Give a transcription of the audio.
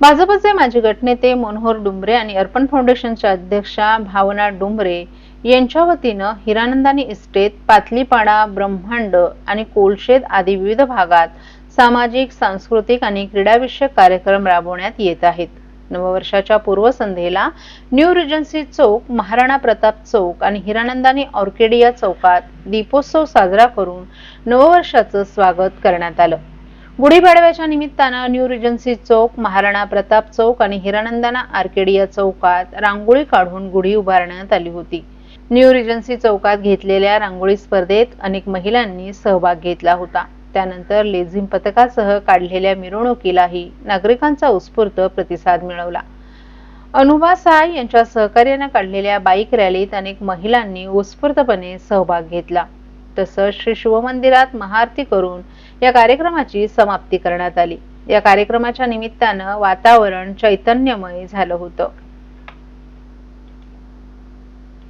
भाजपचे माजी गटनेते मनोहर डुंबरे आणि अर्पण फाउंडेशनच्या अध्यक्षा भावना डुंबरे यांच्या वतीनं हिरानंदानी इस्टेट पातलीपाडा ब्रह्मांड आणि कोलशेत आदी विविध भागात सामाजिक सांस्कृतिक आणि क्रीडाविषयक कार्यक्रम राबवण्यात येत आहेत. नववर्षाच्या पूर्वसंध्येला न्यू रिजन्सी चौक महाराणा प्रताप चौक आणि हिरानंदानी ऑर्केडिया चौकात दीपोत्सव साजरा करून नववर्षाचं स्वागत करण्यात आलं. गुढीपाडव्याच्या निमित्तानं न्यू रिजन्सी चौक महाराणा प्रताप चौक आणि हिरानंदाना आर्केडिया चौकात रांगोळी काढून गुढी उभारण्यात आली होती. न्यू रिजन्सी चौकात घेतलेल्या रांगोळी स्पर्धेत अनेक महिलांनी सहभाग घेतला होता. त्यानंतर लेझिम पथकासह काढलेल्या मिरवणुकीलाही नागरिकांचा उत्स्फूर्त प्रतिसाद मिळवला. अनुभा साय यांच्या सहकार्याने काढलेल्या बाईक रॅलीत अनेक महिलांनी उत्स्फूर्तपणे सहभाग घेतला. तसंच श्री शिवमंदिरात महाआरती करून या कार्यक्रमाची समाप्ती करण्यात आली. या कार्यक्रमाच्या निमित्तानं वातावरण चैतन्यमय झालं होतं.